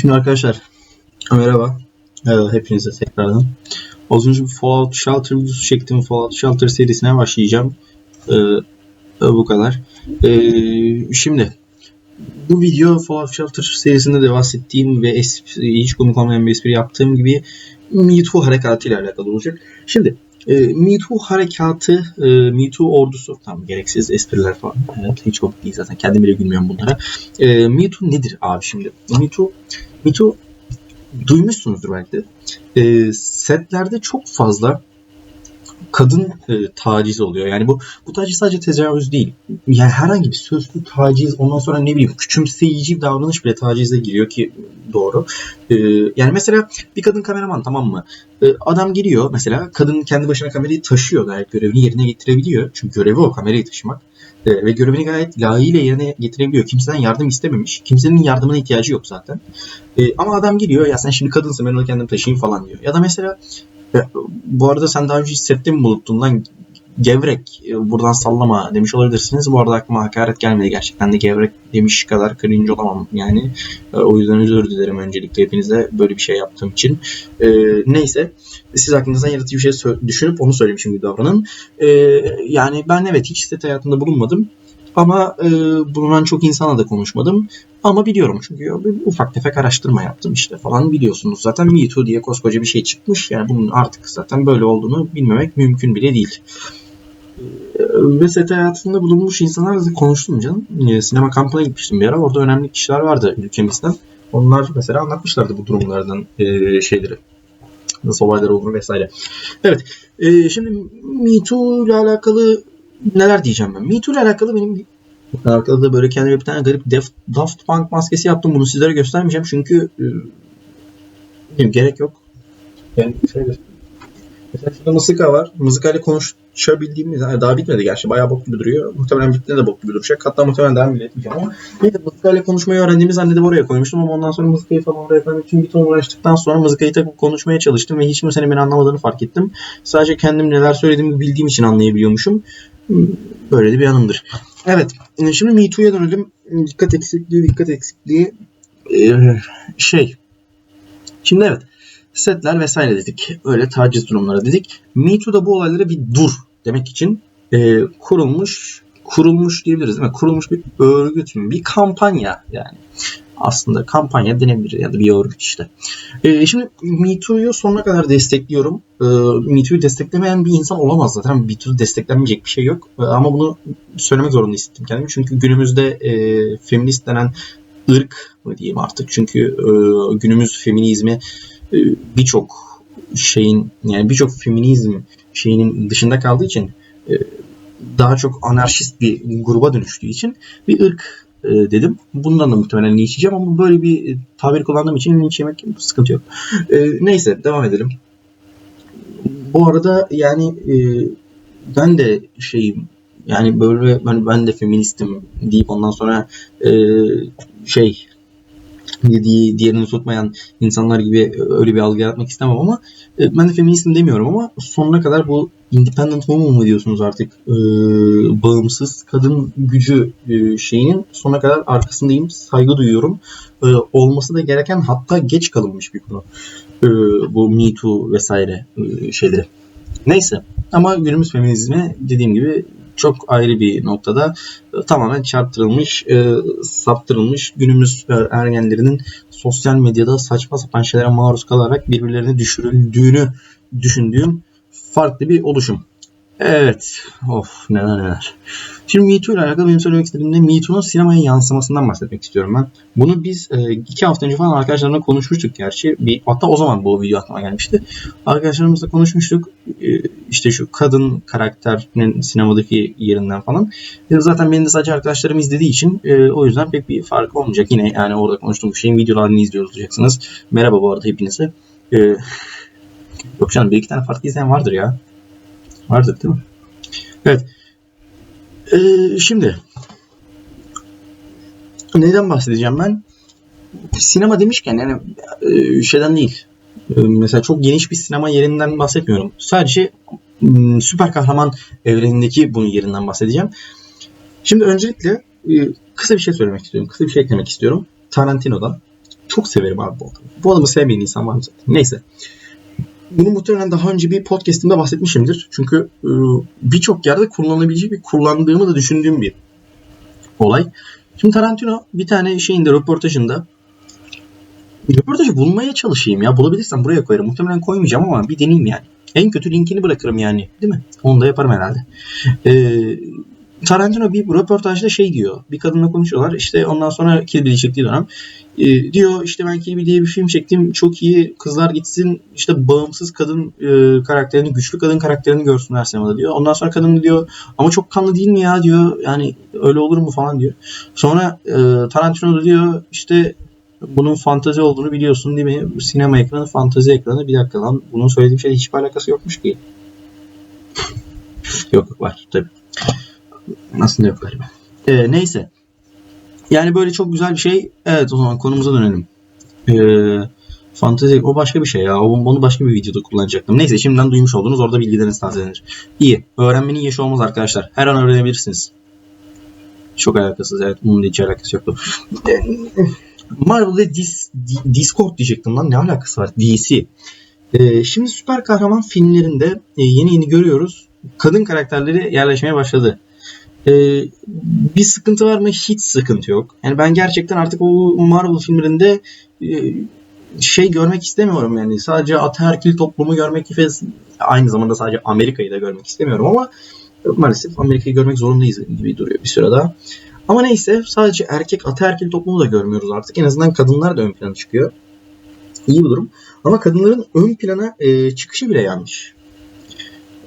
Şimdi arkadaşlar merhaba. Ee, hepinize tekrardan. Az önce bir Fallout Shelter videosu çektim. Fallout Shelter serisine başlayacağım. Ee, bu kadar. Ee, şimdi bu video Fallout Shelter serisinde de bahsettiğim ve espri, hiç komik olmayan bir espri yaptığım gibi Me Too harekatı ile alakalı olacak. Şimdi e, Me harekatı, e, Me ordusu, tam gereksiz espriler falan. Evet, hiç komik değil zaten. Kendim bile gülmüyorum bunlara. E, Me nedir abi şimdi? Me Me Too duymuşsunuzdur belki. E, setlerde çok fazla kadın e, taciz oluyor. Yani bu bu taciz sadece tecavüz değil. Yani herhangi bir sözlü taciz, ondan sonra ne bileyim küçümseyici bir davranış bile tacize giriyor ki doğru. E, yani mesela bir kadın kameraman tamam mı? E, adam giriyor mesela kadın kendi başına kamerayı taşıyor gayet görevini yerine getirebiliyor. Çünkü görevi o kamerayı taşımak. E, ve görevini gayet layığıyla yerine getirebiliyor. Kimseden yardım istememiş. Kimsenin yardımına ihtiyacı yok zaten. E, ama adam giriyor ya sen şimdi kadınsın ben onu kendim taşıyayım falan diyor. Ya da mesela ya, bu arada sen daha önce hissettin mi buluttuğun lan gevrek e, buradan sallama demiş olabilirsiniz. Bu arada aklıma hakaret gelmedi gerçekten de gevrek demiş kadar cringe olamam yani. E, o yüzden özür dilerim öncelikle hepinize böyle bir şey yaptığım için. E, neyse siz aklınızdan yaratıcı bir şey düşünüp onu söylemişim gibi davranın. E, yani ben evet hiç set hayatında bulunmadım. Ama e, bulunan çok insana da konuşmadım. Ama biliyorum çünkü ufak tefek araştırma yaptım işte falan biliyorsunuz zaten Me diye koskoca bir şey çıkmış. Yani bunun artık zaten böyle olduğunu bilmemek mümkün bile değil. Ve set hayatında bulunmuş insanlarla konuştum canım. Sinema kampına gitmiştim bir ara. Orada önemli kişiler vardı ülkemizden. Onlar mesela anlatmışlardı bu durumlardan e, şeyleri. Nasıl olaylar olduğunu vesaire. Evet. E, şimdi Me ile alakalı neler diyeceğim ben. Me ile alakalı benim alakalı da böyle kendime bir tane garip Daft, Daft Punk maskesi yaptım. Bunu sizlere göstermeyeceğim çünkü e, gerek yok. Yani şöyle Mesela şurada mızıka var. Mızıka ile konuşabildiğimiz, yani daha bitmedi gerçi. Bayağı bok gibi duruyor. Muhtemelen bittiğinde de bok gibi duracak. Hatta muhtemelen devam bile etmeyeceğim ama neyse mızıka ile konuşmayı öğrendiğimi zannedip oraya koymuştum ama ondan sonra mızıkayı falan oraya koymak için bir ton uğraştıktan sonra mızıkayı takıp konuşmaya çalıştım ve hiç kimsenin beni anlamadığını fark ettim. Sadece kendim neler söylediğimi bildiğim için anlayabiliyormuşum. Böyle de bir anımdır. Evet. Şimdi Me Too'ya dönelim. Dikkat eksikliği, dikkat eksikliği. Ee, şey. Şimdi evet setler vesaire dedik. Öyle taciz durumları dedik. Me Too'da bu olaylara bir dur demek için e, kurulmuş kurulmuş diyebiliriz değil mi? Kurulmuş bir örgüt mü? Bir kampanya yani. Aslında kampanya denebilir ya da bir örgüt işte. E, şimdi Me Too'yu sonuna kadar destekliyorum. E, Me Too'yu desteklemeyen bir insan olamaz zaten. Me Too'yu desteklenmeyecek bir şey yok. E, ama bunu söylemek zorunda hissettim kendimi. Çünkü günümüzde e, feminist denen ırk mı diyeyim artık. Çünkü e, günümüz feminizmi birçok şeyin yani birçok feminizm şeyinin dışında kaldığı için e, daha çok anarşist bir gruba dönüştüğü için bir ırk e, dedim. Bundan da muhtemelen linç yiyeceğim ama böyle bir tabir kullandığım için linç yemek sıkıntı yok. Neyse devam edelim. Bu arada yani ben de şeyim yani böyle ben, ben de feministim deyip ondan sonra şey dediği diğerini tutmayan insanlar gibi öyle bir algı yaratmak istemem ama e, ben de feministim demiyorum ama sonuna kadar bu independent woman mı diyorsunuz artık? E, bağımsız kadın gücü e, şeyinin sonuna kadar arkasındayım saygı duyuyorum. E, olması da gereken hatta geç kalınmış bir konu. E, bu Me Too vesaire e, şeyleri. Neyse ama günümüz feminizmi dediğim gibi çok ayrı bir noktada e, tamamen çarptırılmış, e, saptırılmış günümüz e, ergenlerinin sosyal medyada saçma sapan şeylere maruz kalarak birbirlerini düşürüldüğünü düşündüğüm farklı bir oluşum. Evet. Of neler neler. Şimdi Me Too ile alakalı benim söylemek istediğimde Me Too'nun sinemaya yansımasından bahsetmek istiyorum ben. Bunu biz e, iki hafta önce falan arkadaşlarımla konuşmuştuk gerçi. Bir, hatta o zaman bu video aklıma gelmişti. Arkadaşlarımızla konuşmuştuk. E, işte şu kadın karakterinin sinemadaki yerinden falan. E, zaten benim de sadece arkadaşlarım izlediği için e, o yüzden pek bir fark olmayacak. Yine yani orada konuştuğum şeyin videolarını izliyoruz olacaksınız. Merhaba bu arada hepinize. E, yok canım bir iki tane farklı izleyen vardır ya. Vardır değil mi? Evet. Ee, şimdi neden bahsedeceğim ben? Sinema demişken yani e, şeyden değil. E, mesela çok geniş bir sinema yerinden bahsetmiyorum. Sadece m, süper kahraman evrenindeki bunun yerinden bahsedeceğim. Şimdi öncelikle e, kısa bir şey söylemek istiyorum. Kısa bir şey eklemek istiyorum. Tarantino'dan. Çok severim abi bu adamı. Bu adamı sevmeyen insan var mı zaten? Neyse. Bunu muhtemelen daha önce bir podcastimde bahsetmişimdir. Çünkü e, birçok yerde kullanılabilecek bir kullandığımı da düşündüğüm bir olay. Şimdi Tarantino bir tane şeyinde röportajında röportajı bulmaya çalışayım ya. Bulabilirsem buraya koyarım. Muhtemelen koymayacağım ama bir deneyeyim yani. En kötü linkini bırakırım yani. Değil mi? Onu da yaparım herhalde. Ee, Tarantino bir röportajda şey diyor. Bir kadınla konuşuyorlar. İşte ondan sonra Kill Bill'i çektiği dönem. E, diyor işte ben Kill Bill diye bir film çektim. Çok iyi kızlar gitsin işte bağımsız kadın e, karakterini, güçlü kadın karakterini görsünler sinemada diyor. Ondan sonra kadın diyor ama çok kanlı değil mi ya diyor. Yani öyle olur mu falan diyor. Sonra e, Tarantino da diyor işte bunun fantazi olduğunu biliyorsun değil mi? Sinema ekranı, fantazi ekranı. Bir dakika lan bunun söylediğim şey hiçbir alakası yokmuş ki. yok var tabii. Aslında yok galiba. Ee, neyse. Yani böyle çok güzel bir şey. Evet o zaman konumuza dönelim. Ee, fantezi o başka bir şey ya. Onu başka bir videoda kullanacaktım. Neyse şimdiden duymuş oldunuz. Orada bilgileriniz tazelenir. İyi. Öğrenmenin yaşı olmaz arkadaşlar. Her an öğrenebilirsiniz. Çok alakasız. Evet bunun hiç alakası yoktu. Marvel'da Dis, Discord diyecektim lan. Ne alakası var? DC. Ee, şimdi süper kahraman filmlerinde e, yeni yeni görüyoruz. Kadın karakterleri yerleşmeye başladı. Ee, bir sıkıntı var mı? Hiç sıkıntı yok. Yani ben gerçekten artık o Marvel filmlerinde e, şey görmek istemiyorum yani. Sadece ataerkil toplumu görmek ve aynı zamanda sadece Amerika'yı da görmek istemiyorum ama maalesef Amerika'yı görmek zorundayız gibi duruyor bir süre. Ama neyse sadece erkek ataerkil toplumu da görmüyoruz artık. En azından kadınlar da ön plana çıkıyor. İyi bir durum. Ama kadınların ön plana e, çıkışı bile yanlış.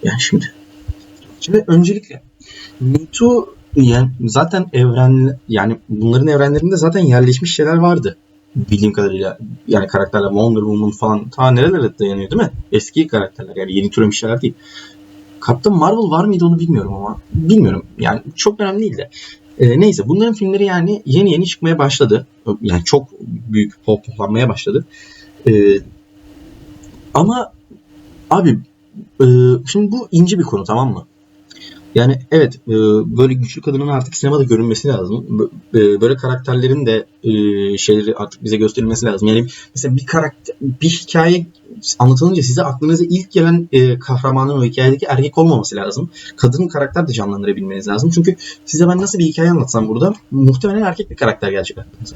Yani şimdi. Şimdi öncelikle Me yani zaten evren yani bunların evrenlerinde zaten yerleşmiş şeyler vardı. Bildiğim kadarıyla yani karakterler Wonder Woman falan ta nerelere dayanıyor değil mi? Eski karakterler yani yeni türemiş şeyler değil. Captain Marvel var mıydı onu bilmiyorum ama bilmiyorum yani çok önemli değil de. E, neyse bunların filmleri yani yeni yeni çıkmaya başladı. Yani çok büyük poplanmaya başladı. E, ama abi e, şimdi bu ince bir konu tamam mı? Yani evet e, böyle güçlü kadının artık sinemada görünmesi lazım. E, böyle karakterlerin de e, şeyleri artık bize gösterilmesi lazım. Yani mesela bir karakter, bir hikaye anlatılınca size aklınıza ilk gelen kahramanın o hikayedeki erkek olmaması lazım. Kadın karakter de canlandırabilmeniz lazım. Çünkü size ben nasıl bir hikaye anlatsam burada muhtemelen erkek bir karakter gelecek aklınıza.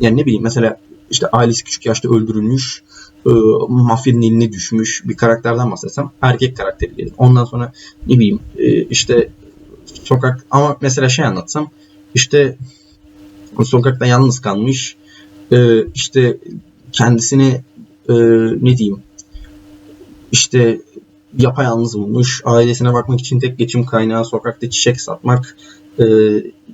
Yani ne bileyim mesela işte ailesi küçük yaşta öldürülmüş e, mafyanın eline düşmüş bir karakterden bahsetsem erkek karakteri gelir. Ondan sonra ne bileyim e, işte sokak ama mesela şey anlatsam işte sokakta yalnız kalmış e, işte kendisini e, ne diyeyim işte yapayalnız bulmuş ailesine bakmak için tek geçim kaynağı sokakta çiçek satmak e,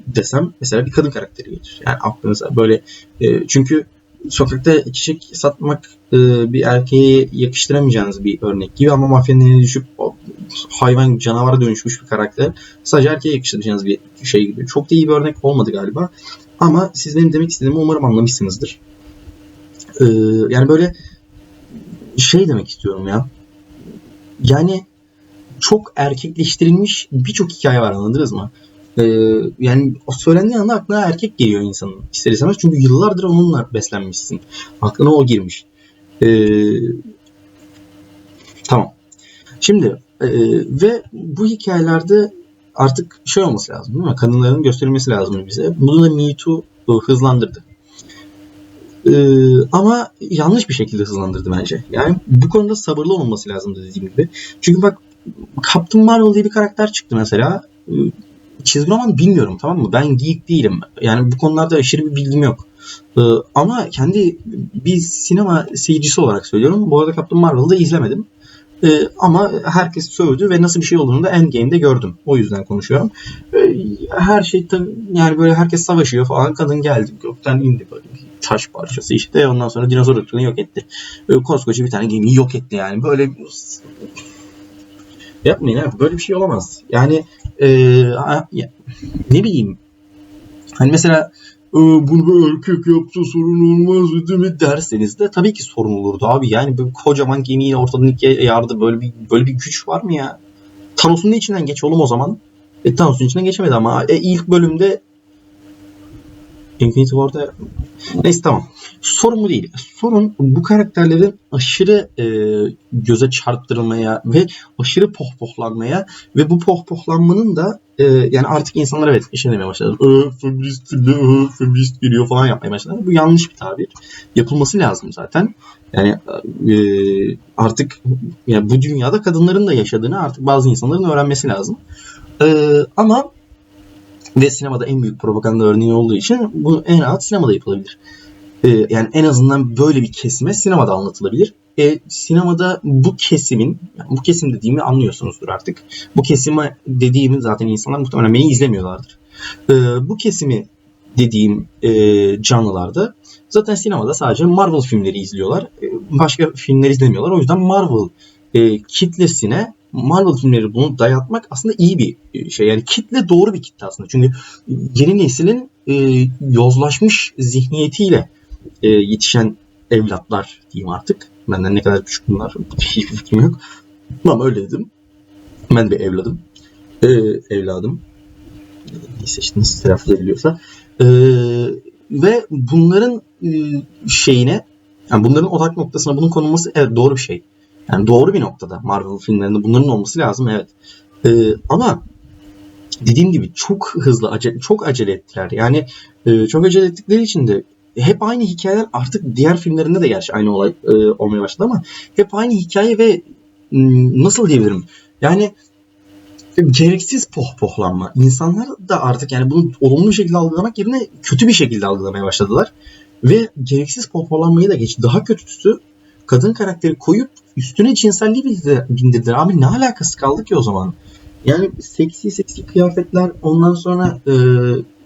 desem mesela bir kadın karakteri gelir. Yani aklınıza böyle e, çünkü sokakta çiçek satmak e, bir erkeğe yakıştıramayacağınız bir örnek gibi ama mafyanın eline düşüp o, hayvan canavara dönüşmüş bir karakter sadece erkeğe yakıştıracağınız bir şey gibi. Çok da iyi bir örnek olmadı galiba. Ama siz benim demek istediğimi umarım anlamışsınızdır. Ee, yani böyle şey demek istiyorum ya. Yani çok erkekleştirilmiş birçok hikaye var anladınız mı? Ee, yani o söylendiği anda aklına erkek geliyor insanın ister istemez. Çünkü yıllardır onunla beslenmişsin. Aklına o girmiş. Ee, tamam. Şimdi e, ve bu hikayelerde artık şey olması lazım değil mi? Kadınların gösterilmesi lazım bize. Bunu da Me Too e, hızlandırdı. Ee, ama yanlış bir şekilde hızlandırdı bence. Yani bu konuda sabırlı olması lazım dediğim gibi. Çünkü bak Captain Marvel diye bir karakter çıktı mesela. Çizgi roman bilmiyorum tamam mı? Ben geek değilim. Yani bu konularda aşırı bir bilgim yok. Ee, ama kendi bir sinema seyircisi olarak söylüyorum. Bu arada Captain Marvel'ı da izlemedim. Ee, ama herkes sövdü ve nasıl bir şey olduğunu da Endgame'de gördüm. O yüzden konuşuyorum. Ee, her şey yani böyle herkes savaşıyor falan. Kadın geldi gökten indi böyle taş parçası işte. Ondan sonra dinozor ırkını yok etti. Koskoca bir tane gemiyi yok etti yani. Böyle yapmayın abi. Böyle bir şey olamaz. Yani e, ne bileyim hani mesela e, bunu bir erkek yapsa sorun olmaz değil mi derseniz de tabii ki sorun olurdu abi. Yani böyle kocaman gemiyi ortadan ikiye yardı böyle bir böyle bir güç var mı ya? Thanos'un içinden geç oğlum o zaman? E, Thanos'un içinden geçemedi ama e, ilk bölümde Infinity War'da neyse tamam. Sorun bu değil. Sorun bu karakterlerin aşırı e, göze çarptırılmaya ve aşırı pohpohlanmaya ve bu pohpohlanmanın da e, yani artık insanlar evet şey demeye başladı. Feminist, feminist geliyor falan yapmaya başladı. Bu yanlış bir tabir. Yapılması lazım zaten. Yani e, artık yani bu dünyada kadınların da yaşadığını artık bazı insanların öğrenmesi lazım. E, ama ve sinemada en büyük propaganda örneği olduğu için bu en rahat sinemada yapılabilir. E, yani en azından böyle bir kesime sinemada anlatılabilir. E, sinemada bu kesimin, yani bu kesim dediğimi anlıyorsunuzdur artık. Bu kesime dediğimi zaten insanlar muhtemelen beni izlemiyorlardır. E, bu kesimi dediğim e, canlılarda zaten sinemada sadece Marvel filmleri izliyorlar. E, başka filmler izlemiyorlar. O yüzden Marvel e, kitlesine Marvel filmleri bunu dayatmak aslında iyi bir e, şey. Yani kitle doğru bir kitle aslında. Çünkü yeni neslin e, yozlaşmış zihniyetiyle e, yetişen evlatlar diyeyim artık. Benden ne kadar küçük bunlar hiçbir fikrim yok. Ama öyle dedim. Ben bir evladım. E, evladım. Neyse işte nasıl telaffuz ediliyorsa. E, ve bunların e, şeyine yani bunların odak noktasına bunun konulması evet doğru bir şey. Yani doğru bir noktada Marvel filmlerinde bunların olması lazım evet. Ee, ama dediğim gibi çok hızlı, acele, çok acele ettiler. Yani e, çok acele ettikleri için de hep aynı hikayeler artık diğer filmlerinde de gerçi aynı olay e, olmaya başladı ama hep aynı hikaye ve nasıl diyebilirim? Yani gereksiz pohpohlanma. İnsanlar da artık yani bunu olumlu bir şekilde algılamak yerine kötü bir şekilde algılamaya başladılar. Ve gereksiz pohpohlanmayı da geç. Daha kötüsü kadın karakteri koyup üstüne cinselliği bindirdiler. Abi ne alakası kaldı ki o zaman? Yani seksi seksi kıyafetler ondan sonra e,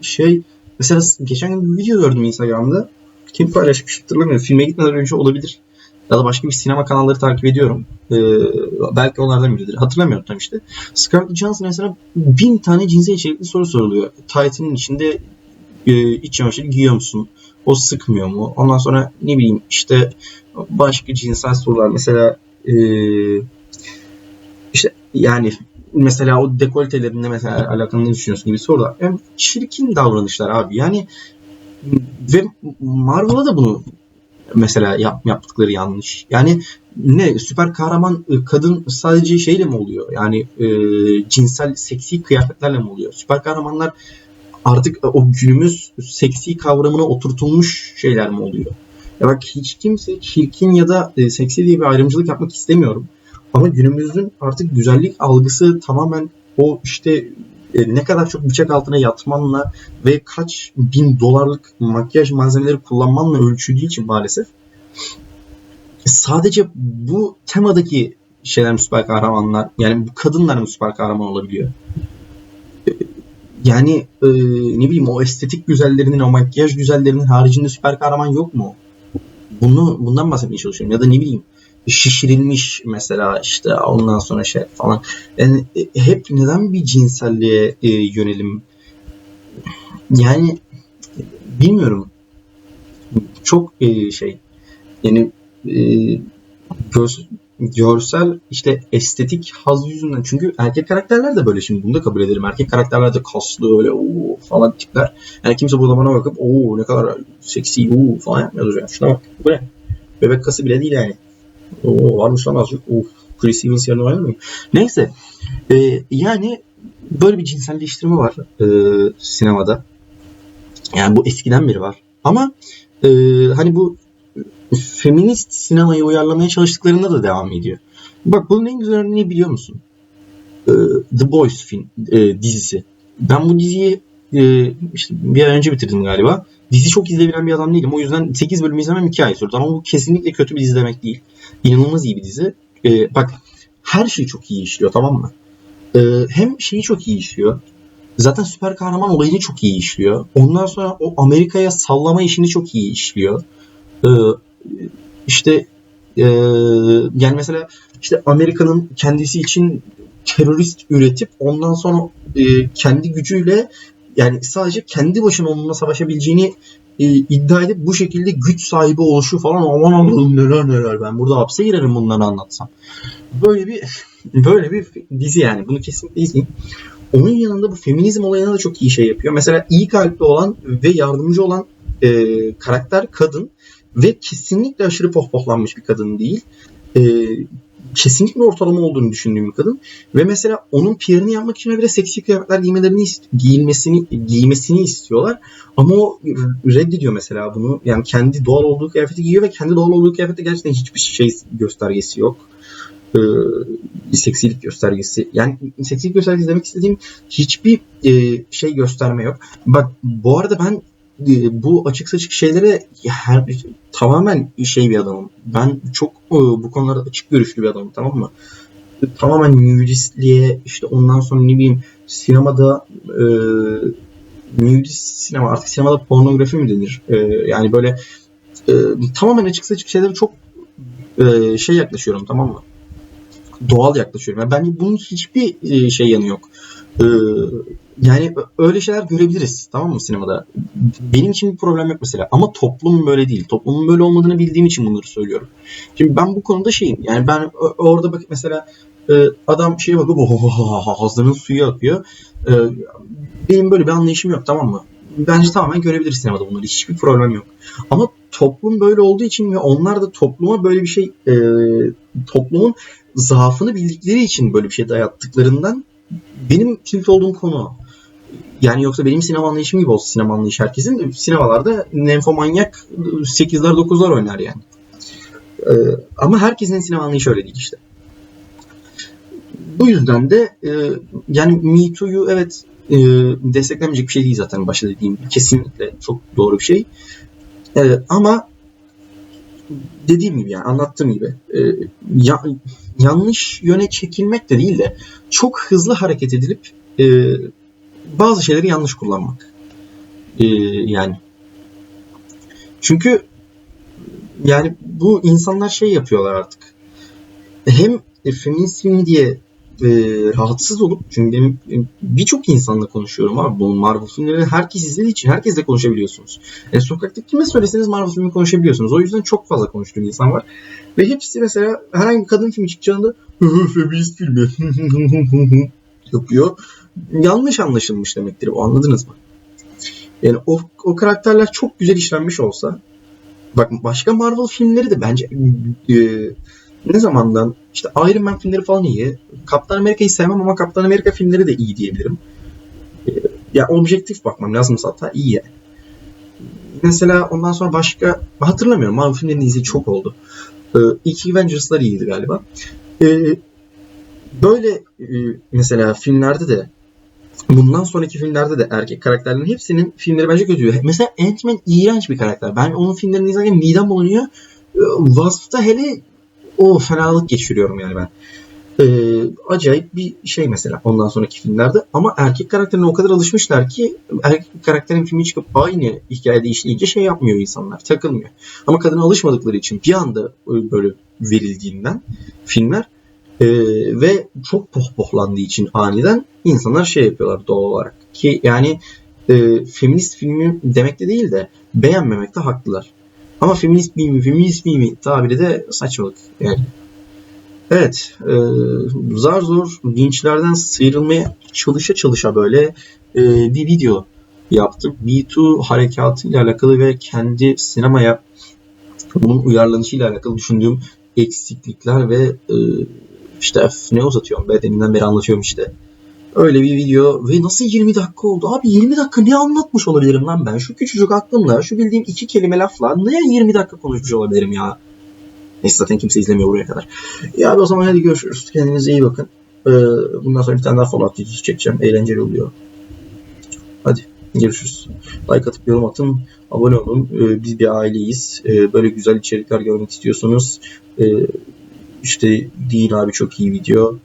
şey mesela geçen gün bir video gördüm Instagram'da. Kim paylaşmış hatırlamıyorum. Filme gitmeden önce olabilir. Ya da başka bir sinema kanalları takip ediyorum. Ee, belki onlardan biridir. Hatırlamıyorum tam işte. Scarlett Johansson mesela bin tane cinsel içerikli soru soruluyor. Titan'ın içinde e, iç çamaşırı giyiyor musun? O sıkmıyor mu? Ondan sonra ne bileyim işte başka cinsel sorular mesela e, işte yani mesela o dekoltelerinde mesela alakalı ne düşünüyorsun gibi sorular. Yani çirkin davranışlar abi. Yani ve Marvel'a da bunu mesela yap, yaptıkları yanlış. Yani ne süper kahraman kadın sadece şeyle mi oluyor? Yani e, cinsel seksi kıyafetlerle mi oluyor? Süper kahramanlar artık o günümüz seksi kavramına oturtulmuş şeyler mi oluyor? Ya bak hiç kimse çirkin ya da e, seksi diye bir ayrımcılık yapmak istemiyorum. Ama günümüzün artık güzellik algısı tamamen o işte e, ne kadar çok bıçak altına yatmanla ve kaç bin dolarlık makyaj malzemeleri kullanmanla ölçüldüğü için maalesef sadece bu temadaki şeyler süper kahramanlar yani bu kadınlar süper kahraman olabiliyor? Yani e, ne bileyim o estetik güzellerinin o makyaj güzellerinin haricinde süper kahraman yok mu? Bunu bundan bahsetmeye çalışıyorum ya da ne bileyim şişirilmiş mesela işte ondan sonra şey falan. Yani e, hep neden bir cinselliğe e, yönelim? Yani bilmiyorum. Çok e, şey yani e, gör, görsel işte estetik haz yüzünden çünkü erkek karakterler de böyle şimdi bunu da kabul ederim. Erkek karakterler de kaslı öyle o falan tipler. Yani kimse burada bana bakıp o ne kadar seksi o falan yapmıyordur yani. Şuna bak bu ne? Bebek kası bile değil yani. Oo, varmış lan azıcık. Of. Chris Evans yerine mı? Neyse. E, yani böyle bir cinselleştirme var e, sinemada. Yani bu eskiden beri var. Ama e, hani bu feminist sinemayı uyarlamaya çalıştıklarında da devam ediyor. Bak bunun en güzel örneğini biliyor musun? E, The Boys film e, dizisi. Ben bu diziyi e, işte bir ay önce bitirdim galiba. Dizi çok izleyebilen bir adam değilim. O yüzden 8 bölüm izlemem 2 ay sürdü. Ama bu kesinlikle kötü bir dizi demek değil. İnanılmaz iyi bir dizi. Ee, bak her şey çok iyi işliyor tamam mı? Ee, hem şeyi çok iyi işliyor. Zaten süper kahraman olayını çok iyi işliyor. Ondan sonra o Amerika'ya sallama işini çok iyi işliyor. Ee, işte e, yani mesela işte Amerika'nın kendisi için terörist üretip ondan sonra e, kendi gücüyle yani sadece kendi başına onunla savaşabileceğini e, iddia edip bu şekilde güç sahibi oluşu falan aman Allah'ım neler neler ben burada hapse girerim bunları anlatsam. Böyle bir böyle bir dizi yani bunu kesinlikle izleyin. onun yanında bu feminizm olayına da çok iyi şey yapıyor. Mesela iyi kalpli olan ve yardımcı olan e, karakter kadın ve kesinlikle aşırı pohpohlanmış bir kadın değil. E, kesinlikle ortalama olduğunu düşündüğüm bir kadın. Ve mesela onun PR'ını yapmak için bir de seksi kıyafetler giymelerini giyilmesini giymesini istiyorlar. Ama o reddediyor mesela bunu. Yani kendi doğal olduğu kıyafeti giyiyor ve kendi doğal olduğu kıyafette gerçekten hiçbir şey göstergesi yok. Ee, seksilik göstergesi. Yani seksilik göstergesi demek istediğim hiçbir e, şey gösterme yok. Bak bu arada ben bu açık saçık şeylere her tamamen şey bir adamım. Ben çok e, bu konularda açık görüşlü bir adamım tamam mı? Tamamen nudistliğe işte ondan sonra ne bileyim sinemada e, nudist sinema artık sinemada pornografi mi denir? E, yani böyle e, tamamen açık saçık şeylere çok e, şey yaklaşıyorum tamam mı? Doğal yaklaşıyorum. Yani bence bunun hiçbir e, şey yanı yok. E, yani öyle şeyler görebiliriz tamam mı sinemada? Benim için bir problem yok mesela ama toplum böyle değil. Toplumun böyle olmadığını bildiğim için bunları söylüyorum. Şimdi ben bu konuda şeyim yani ben orada bak mesela e, adam şeye bakıp ağzının suyu akıyor. E, benim böyle bir anlayışım yok tamam mı? Bence tamamen görebiliriz sinemada bunları. Hiçbir problem yok. Ama toplum böyle olduğu için ve onlar da topluma böyle bir şey e, toplumun zaafını bildikleri için böyle bir şey dayattıklarından benim tilt olduğum konu yani yoksa benim sinema anlayışım gibi olsa sinema anlayışı herkesin sinemalarda nenfomanyak 8'ler 9'lar oynar yani. Ee, ama herkesin sinema anlayışı öyle değil işte. Bu yüzden de e, yani Me Too'yu evet e, desteklemeyecek bir şey değil zaten başta dediğim. Kesinlikle çok doğru bir şey. E, ama dediğim gibi yani anlattığım gibi e, ya, yanlış yöne çekilmek de değil de çok hızlı hareket edilip e, bazı şeyleri yanlış kullanmak. Ee, yani çünkü yani bu insanlar şey yapıyorlar artık. Hem e, feminist filmi diye e, rahatsız olup çünkü e, birçok insanla konuşuyorum abi bu Marvel filmlerini herkes izlediği için herkesle konuşabiliyorsunuz. E, sokakta kime söyleseniz Marvel filmi konuşabiliyorsunuz. O yüzden çok fazla konuştuğum insan var. Ve hepsi mesela herhangi bir kadın filmi çıkacağında feminist filmi yapıyor yanlış anlaşılmış demektir bu anladınız mı? Yani o, o karakterler çok güzel işlenmiş olsa bak başka Marvel filmleri de bence e, ne zamandan işte Iron Man filmleri falan iyi. Kaptan Amerika'yı sevmem ama Kaptan Amerika filmleri de iyi diyebilirim. E, ya objektif bakmam lazım hatta iyi. Mesela ondan sonra başka hatırlamıyorum Marvel filmlerinin izi çok oldu. E, ilk Avengers'lar iyiydi galiba. E, böyle e, mesela filmlerde de bundan sonraki filmlerde de erkek karakterlerin hepsinin filmleri bence kötü. Mesela Ant-Man iğrenç bir karakter. Ben onun filmlerini izlerken midem bulunuyor. Ee, vasfta hele o fenalık geçiriyorum yani ben. Ee, acayip bir şey mesela ondan sonraki filmlerde. Ama erkek karakterine o kadar alışmışlar ki erkek karakterin filmi çıkıp aynı hikayede işleyince şey yapmıyor insanlar. Takılmıyor. Ama kadına alışmadıkları için bir anda böyle verildiğinden filmler e, ve çok pohpohlandığı için aniden insanlar şey yapıyorlar doğal olarak. Ki yani e, feminist filmi demekte de değil de beğenmemekte haklılar. Ama feminist mimi, feminist mimi tabiri de saçmalık yani. Evet, e, zar zor linçlerden sıyrılmaya çalışa çalışa böyle e, bir video yaptım. Me harekatı ile alakalı ve kendi sinemaya bunun uyarlanışıyla alakalı düşündüğüm eksiklikler ve e, işte ne uzatıyorum be deminden beri anlatıyorum işte. Öyle bir video ve nasıl 20 dakika oldu? Abi 20 dakika ne anlatmış olabilirim lan ben? Şu küçücük aklımla, şu bildiğim iki kelime lafla ne 20 dakika konuşmuş olabilirim ya? Neyse zaten kimse izlemiyor buraya kadar. Ya o zaman hadi görüşürüz. Kendinize iyi bakın. Ee, bundan sonra bir tane daha Fallout videosu çekeceğim. Eğlenceli oluyor. Hadi görüşürüz. Like atıp yorum atın. Abone olun. Ee, biz bir aileyiz. Ee, böyle güzel içerikler görmek istiyorsanız ee, işte değil abi çok iyi video.